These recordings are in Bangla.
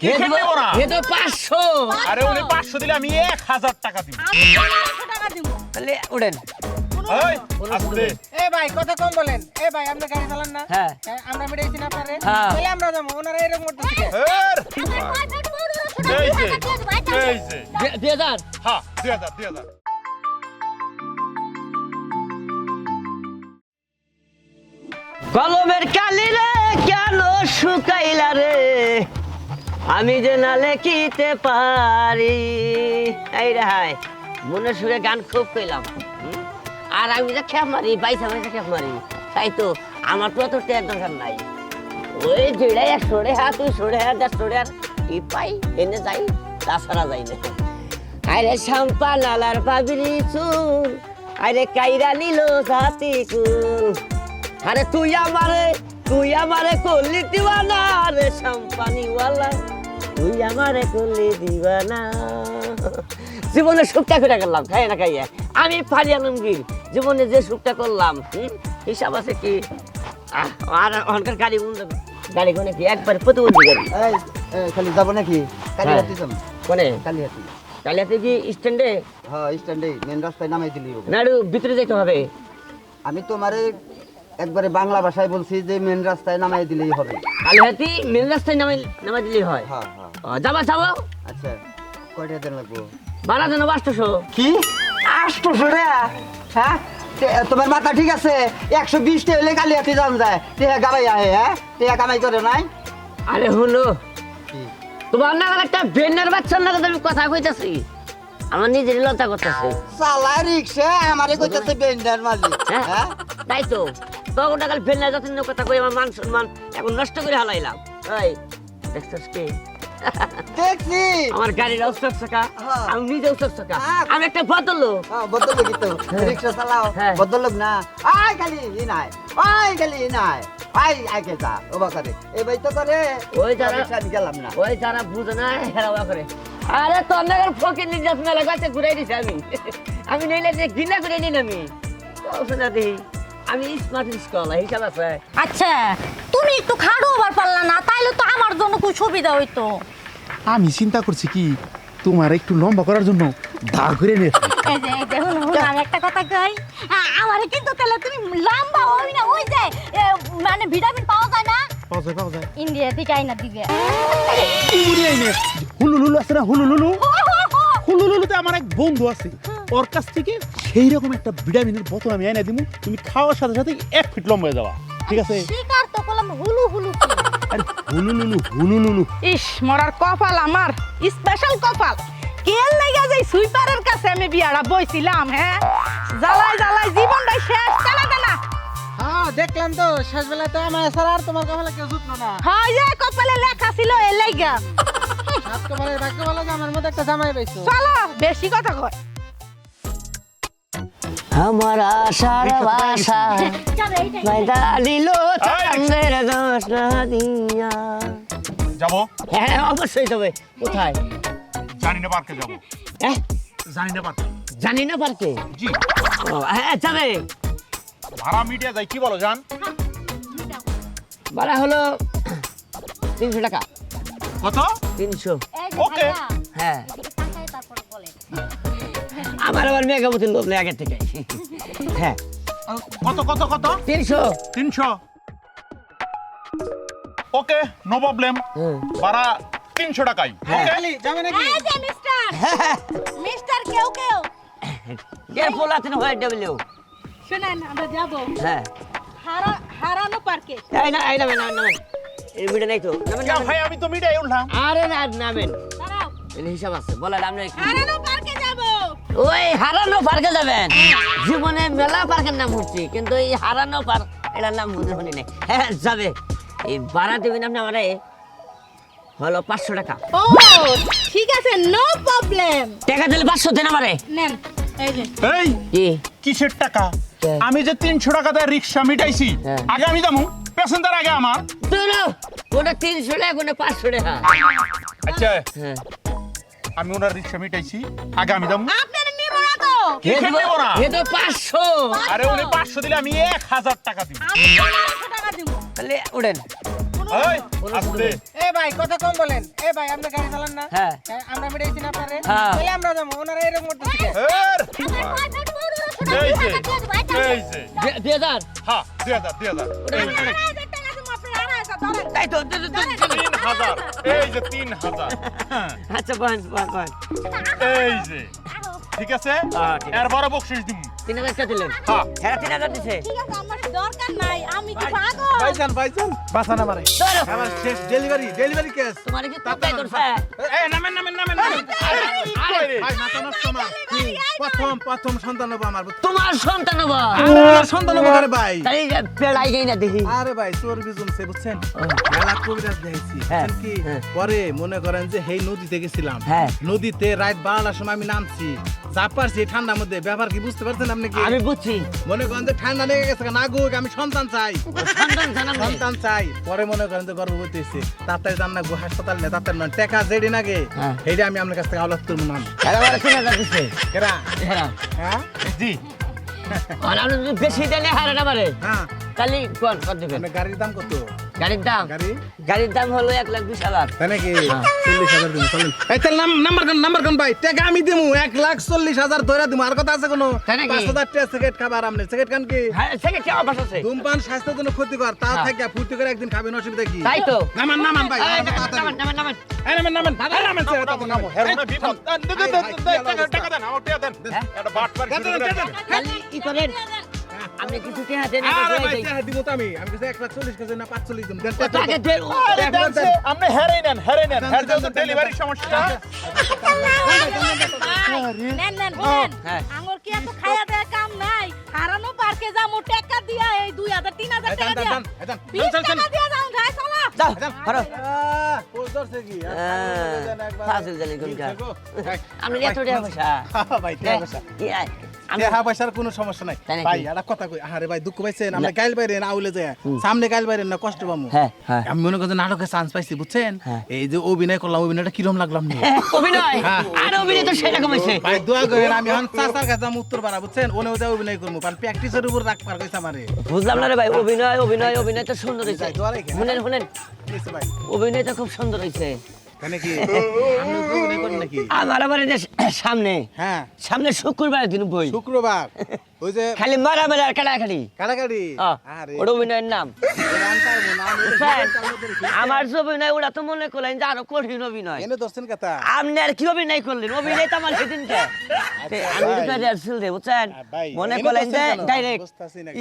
কিসের দেবো না এ তো পাঁচশো। আরে উনি পাঁচশো দিলে আমি এক হাজার টাকা দিব। আমি পনেরোশো টাকা দিব। তাহলে উড়েন। এই, আসতে। এ ভাই কথা কম বলেন। এ ভাই আপনি গাড়ি চালান না? হ্যাঁ। আমরা মিটাইছি না আপনারে। তাহলে আমরা যাব। ওনারা এরকম করতেছে কেন? এই যে, এই যে। দে- দুই হাজার। হ্যাঁ, দুই হাজার, দুই হাজার। কলমের কালি রে কেন শুকাইলা রে? আমি যে না লেখিতে পারি। এই রে হাই মনে সুরে গান খুব হুম? আর আমি যে খেপ মারি, বাইসা বাইসা খেপ মারি, তাই তো আমার তো অত দরকার নাই। ওই যেটা এক সরে হাত তুই সরে হাত দেখ সরে হাত ই পাই এনে যাই, তাছাড়া যাই না। আরে শাম্পা নালার পাবিরি চুল, আরে কাইরা নিল জাতি কুল। আরে তুই আমারে তুই আমারে করলি দিওয়ানা রে শাম্পানিওয়ালা তুই আমারে করলি দিওয়ানা জীবনে সুখটা করে গেলাম খাই না খাইয়া। আমি পারি আলমগীর জীবনে যে সুখটা করলাম হিসাব আছে কি? আর অনকার গাড়ি গাড়ি কোনে কি একবারে প্রতিবন্ধী গাড়ি খালি যাব নাকি? কালি হ্যাঁ। হাতি যাম কোনে? কালি হাতি কালিয়াতে কি স্ট্যান্ডে হ্যাঁ স্ট্যান্ডে মেন রাস্তায় নামাই দিলি। না ভিতরে যেতে হবে। আমি তোমারে একবারে বাংলা ভাষায় বলছি যে মেন রাস্তায় নামাই দিলেই হবে। কালিহাতি মেন রাস্তায় নামে নামা দিলেই হয়। হ্যাঁ হ্যাঁ। যাবা যাব। আচ্ছা কয়টা দিন লাগবো? ভাড়া যেন বাসতেছো কি? আটশোশো টাকা হ্যাঁ? তোমার মাথা ঠিক আছে? একশো বিশ টাকা হলে কালি হাতি যান যায়। টেহা গাবাই আহে হ্যাঁ? টেহা কামাই করে নাই? আরে হলো তোমার না একটা বেন্নার বাচ্চার নাগাদ আমি কথা কইতাছি? আমার নিজের লতা করতেছে। চালা রিক্সা আমারে কইতেছে বেন্ডার মালিক হ্যাঁ হ্যাঁ? তাই তো। তখন টাকাল বেন্নার যত কথা কই আমার মান সম্মান এখন নষ্ট করে হালাইলাম। এই দেখছস কি? দেখছি। আমার গাড়ির অবস্থা হ্যাঁ। আমি নিজে অবস্থা হ্যাঁ। আমি একটা হ্যাঁ তো। রিক্সা চালাও। না। খালি ই নাই। আই খালি ই নাই। আই আগে যা। ওবা করে এই ভাই তো করে। ওই যারা- রিক্সা গেলাম না। ওই যারা বুঝে না করে। আরে নাগার ফকির গাছে ঘুরাই দিছি আমি। আমি নইলে ঘৃণা করে নিন আমি দিই আমি স্মার্ট হিসাব আছে। আচ্ছা তুমি একটু খাড়ো হবার পারলা না তাইলে তো আমার জন্য খুব সুবিধা হইতো। আমি চিন্তা করছি কি তোমার একটু লম্বা করার জন্য করে এই যে হুন আমি একটা কথা কই আমারে কিন্তু তাহলে তুমি লম্বা হই না ওই যে মানে ভিটামিন পাওয়া যায় না? পাওয়া যায় পাওয়া যায়। ইন্ডিয়া থেকে আইনা দিবে। উড়ি আইনে হুলু লুলু আছে না হুলু লুলু হুলু লুলুতে আমার এক বন্ধু আছে। ওর কাছ থেকে সেই রকম একটা ভিটামিনের বোতল আমি এনে দিব তুমি খাওয়ার সাথে সাথে এক ফিট লম্বা হয়ে যাওয়া ঠিক আছে? শিকার তো কলম হুলু হুলু আরে হুলু লুলু হুলু লুলু ইস মরার কপাল আমার। স্পেশাল কপাল। কেল লাগা যাই সুইপারের কাছে আমি বিয়ারা বইছিলাম হ্যাঁ? জ্বালাই জ্বালাই জীবনটাই শেষ টানা হ্যাঁ দেখলাম তো শেষ বেলায় তো আমার ছাড়া আর তোমার কপালে কেউ জুটলো না। হয় যে কপালে লেখা ছিল এ লাইগা আজকে বলে ভাগ্য বলো যে আমার মধ্যে একটা জামাই পাইছো চলো বেশি কথা কয়। আমার আশার বাসা। ফায়দা দিল চাঁদের দোষ দিয়া। যাব? হ্যাঁ অবশ্যই যাবে। কোথায়? জানি না পার্কে যাব। হ্যাঁ? জানি না পার্কে। জানি না পার্কে? জি। হ্যাঁ যাবে। ভাড়া মিডিয়া যায় কি বলো জান? ভাড়া হলো তিনশো টাকা। কত? তিনশো। ওকে। হ্যাঁ। আমার আবার মেঘাবতীর লোক নেই আগের থেকে। হ্যাঁ। কত কত কত? তিনশো। তিনশো। Okay no problem. ভাড়া তিনশো টাকাই। যাবে নাকি মিস্টার। মিস্টার। কেউ কেউ। কে পোলাতেন হোয়াইট ডাবলিউ শুনেন আমরা যাব। হ্যাঁ। হারা হারানো পার্কে। এই না এই এই নাই তো। ভাই আমি তো মিডিয়ায় উঠলাম। আরে না নামেন। দাঁড়াও। হিসাব আছে। বলেন আপনি হারানো ওই হারানো পার্কে যাবেন। জীবনে মেলা পার্কের নাম শুনছি কিন্তু এই হারানো পার্ক এটার নাম মনে নাই হ্যাঁ যাবে। এই ভাড়া দেবেন আপনি আমারে হলো পাঁচশো টাকা। ও ঠিক আছে নো প্রবলেম টাকা দিলে পাঁচশো দেন আমারে। নেন এই যে। এই কি? কিসের টাকা? আমি যে তিনশো টাকা দিয়ে রিক্সা মিটাইছি হ্যাঁ। আগে আমি যাব প্যাসেঞ্জার আগে আমার। কোনটা তিনশো টাকা কোনটা পাঁচশো টাকা। আচ্ছা। হ্যাঁ। আমি ওনার রিক্সা মিটাইছি আগে আমি যাব। নিব না এ তো পাঁচশো। আরে উনি পাঁচশো দিলে আমি এক হাজার টাকা দিব। আমি পনেরোশো টাকা দিব। তাহলে উঠেন এই আস্তে। এ ভাই কথা কম বলেন। এ ভাই আপনি গাড়ি চালান না? হ্যাঁ। হ্যাঁ, আমরা মিটাইছি না আপনারে? হ্যাঁ। তাহলে আমরা যাব। ওনারা এরকম করতেছে এর এই যে। এই যে। দুই- দুই হাজার। হ্যাঁ দুই হাজার দুই হাজার। এই যে, আড়াই হাজার টাকা দিবো আপনার আড়াই হাজার ধরেন। তাই তো দে- দে- দে- দে- তিন হাজার। এই যে তিন হাজার। হ্যাঁ, আচ্ছা। এই যে। ঠিক আছে। এর বড় বকশিস দিম তিন হাজার দিলেন। হ্যাঁ। হ্যাঁ তিন হাজার দিছে ঠিক আছে আমার দরকার নাই আমি কি পাগল? ভাইজান ভাইজান বাঁচান আমারে আমার শেষ ডেলিভারি ডেলিভারি কেস। তোমার কি কোথায় করছে এই নামেন নামেন নামেন নামেন। আরে ভাই মাথা নষ্ট না প্রথম প্রথম সন্তান হব আমার। তোমার সন্তান হবা? আমার সন্তান হব আরে ভাই? তাই পেড়াই গই না দেখি। আরে ভাই চোর সে বুঝছেন? মেলা কবিরাজ দেখেছি হ্যাঁ, কি? হ্যাঁ। পরে মনে করেন যে হেই নদীতে গেছিলাম। হ্যাঁ। নদীতে রাত বারোটার সময় আমি নামছি। চাপ পারছি ঠান্ডার মধ্যে। ব্যাপার কি বুঝতে পারছেন আপনি কি আমি বুঝছি। মনে করেন যে ঠান্ডা লেগে গেছে না গো আমি সন্তান চাই। সন্তান চাই। পরে মনে করেন যে গর্ভবতী হয়েছে। তাড়াতাড়ি যান না গো হাসপাতাল নেই তাড়াতাড়ি নয়। টাকা যেডি নাগে হ্যাঁ। সেইটা আমি আপনার কাছ থেকে আওলাদ করব না কেরা? হ্যাঁ। হ্যাঁ? জি। আর আপনি যদি বেশি দেনে হারে না পারে হ্যাঁ। তাহলে কোন কত দেবেন? আপনার গাড়ির দাম কত? গাড়ির দাম? গাড়ির দাম হলো এক লাখ বিশ হাজার। তাই নাকি? চল্লিশ হাজার দিন চলেন। এই তাহলে নাম্বার কোন নাম্বার কোন ভাই? টাকা আমি দিমু এক লাখ চল্লিশ হাজার ধরে দিমু। আর কথা আছে কোনো? পাঁচ হাজার টাকা সিগারেট খাবার আপনি সিগারেট খান কি? হ্যাঁ সেটা কি অভ্যাস আছে। ধূমপান স্বাস্থ্যের জন্য ক্ষতিকর। তা হ্যাঁ। থেকে ফুর্তি করে একদিন খাবেন অসুবিধা কি? তাই তো। নামান নামান ভাই নামান। নামান, নামান, নামান। নামান নামান নামান। ছেড়ে দাও, নামান। হেরো না বিপদ টাকা দেন আমার টাকা দেন। হ্যাঁ? এটা বাট দেন। তাহলে ই করেন। আপনি কিছু টেহা দেন আরে ভাই টাকা দিব তো আমি আমি কিছু কেজি না পাঁচচল্লিশ দিন দেন, টাকা দেন আরে দেন আপনি হেরে নেন হেরে নেন হেরে দেন, তো ডেলিভারি সমস্যা নেন নেন নেন হ্যাঁ। কি এত খায়া দেয়া কাম নাই হারানো পার্কে যামু টাকা দিয়া এই দুই হাজার তিন হাজার এই দেন, টাকা দিয়া দেন, দেন। টাকা চলো কি? হ্যাঁ। ফাজিল জানি এত টাকা পয়সা হ্যাঁ, ভাই, টাকা পয়সা। ইয়া, আমি পয়সার কোনো সমস্যা নাই। ভাই কথা কই আরে ভাই দুঃখ পাইছেন? আমরা গাইল বাইরে না আউলে যায়। সামনে গাইল বাইরে না কষ্ট পামু। হ্যাঁ, হ্যাঁ। আমি মনে করি নাটকে চান্স পাইছি বুঝছেন? হ্যাঁ। এই যে অভিনয় করলাম অভিনয়টা কিরম লাগলাম হ্যাঁ, অভিনয়? হ্যাঁ। আর অভিনয় তো সেরকম হয়েছে ভাই দোয়া করেন আমি এখন চাচার কাছে উত্তর পাড়া বুঝছেন? ওনে ওটা অভিনয় করব কারণ প্র্যাকটিসের উপর রাখ পার কইছে আমারে। বুঝলাম না রে ভাই অভিনয় অভিনয় অভিনয় তো সুন্দর যাই, শুনেন অভিনয় তো খুব সুন্দর হয়েছে আমার আবার যে সামনে হ্যাঁ। সামনে শুক্রবার দিন বই। শুক্রবার। ওই যে খালি মারা মারা আর কাটাকাটি কাড়াকাড়ি? আহ, আরে। ওটা অভিনয়ের নাম। ওরা আমি পারব না, আমি ওটা বুঝছেন? জীবনটার মধ্যে রেখে- আমার যে অভিনয় ওরা তো মনে করলেন যে আরও কঠিন অভিনয়। আপনি আর কি অভিনয় করলেন? অভিনয় তো আমার সেদিনকে। আমি রিহার্সেল দেব বুঝছেন? আচ্ছা, মনে করলেন যে ডাইরেক্ট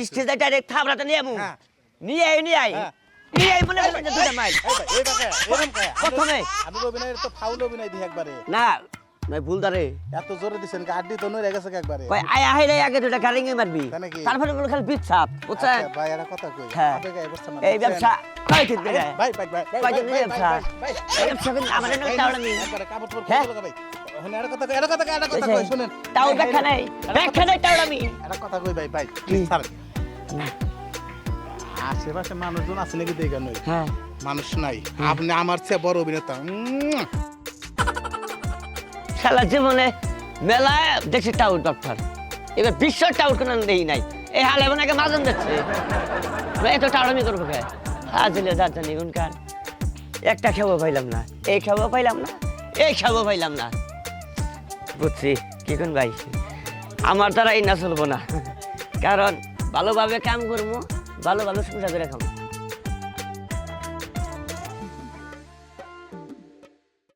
স্টেজে ডাইরেক্ট থাবড়াতে নিয়ে হ্যাঁ। নিয়ে আই নিয়ে আই তারপরে খালি বিট বুঝছেন? আচ্ছা, হ্যাঁ। এই ব্যবসা কথা কই, ভাই ভাই আশেপাশে মানুষজন আছে নাকি হ্যাঁ। মানুষ নাই। আপনি আমার চেয়ে বড় অভিনেতা। খেলা জীবনে মেলায় দেখছি টাউট ডক্টর এবার বিশ্ব টাউট কোনো দেই নাই। এই হালে মাজন দেখছে এত টাউটামি করব কে? দাঁড়া নিগুনকার একটা খেবো পাইলাম না। এই খেবো পাইলাম না। এই খেবো পাইলাম না। বুঝছি। কি কোন ভাই? আমার দ্বারা এই না চলবো না। কারণ ভালোভাবে কাম করব। ভালোভাবে সংসার করে খাব।